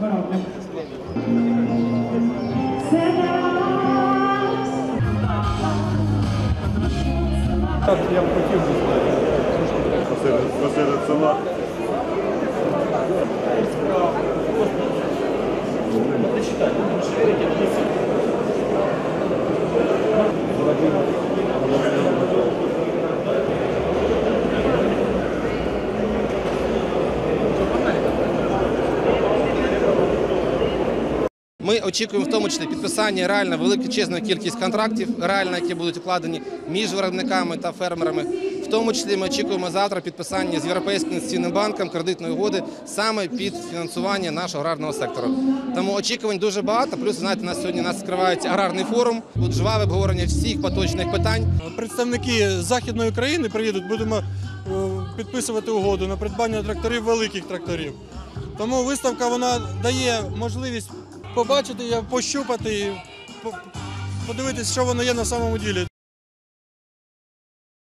Я б хотів би посеред, посеред села. Ми очікуємо в тому числі підписання реально величезної кількість контрактів, реально, які будуть укладені між виробниками та фермерами. В тому числі ми очікуємо завтра підписання з Європейським інвестиційним банком кредитної угоди саме під фінансування нашого аграрного сектору. Тому очікувань дуже багато. Плюс знаєте, нас сьогодні нас відкривається аграрний форум. Тут жваве обговорення всіх поточних питань. Представники західної країни приїдуть, будемо е, підписувати угоду на придбання тракторів, великих тракторів. Тому виставка вона дає можливість побачити, пощупати, подивитися, що воно є на самому ділі.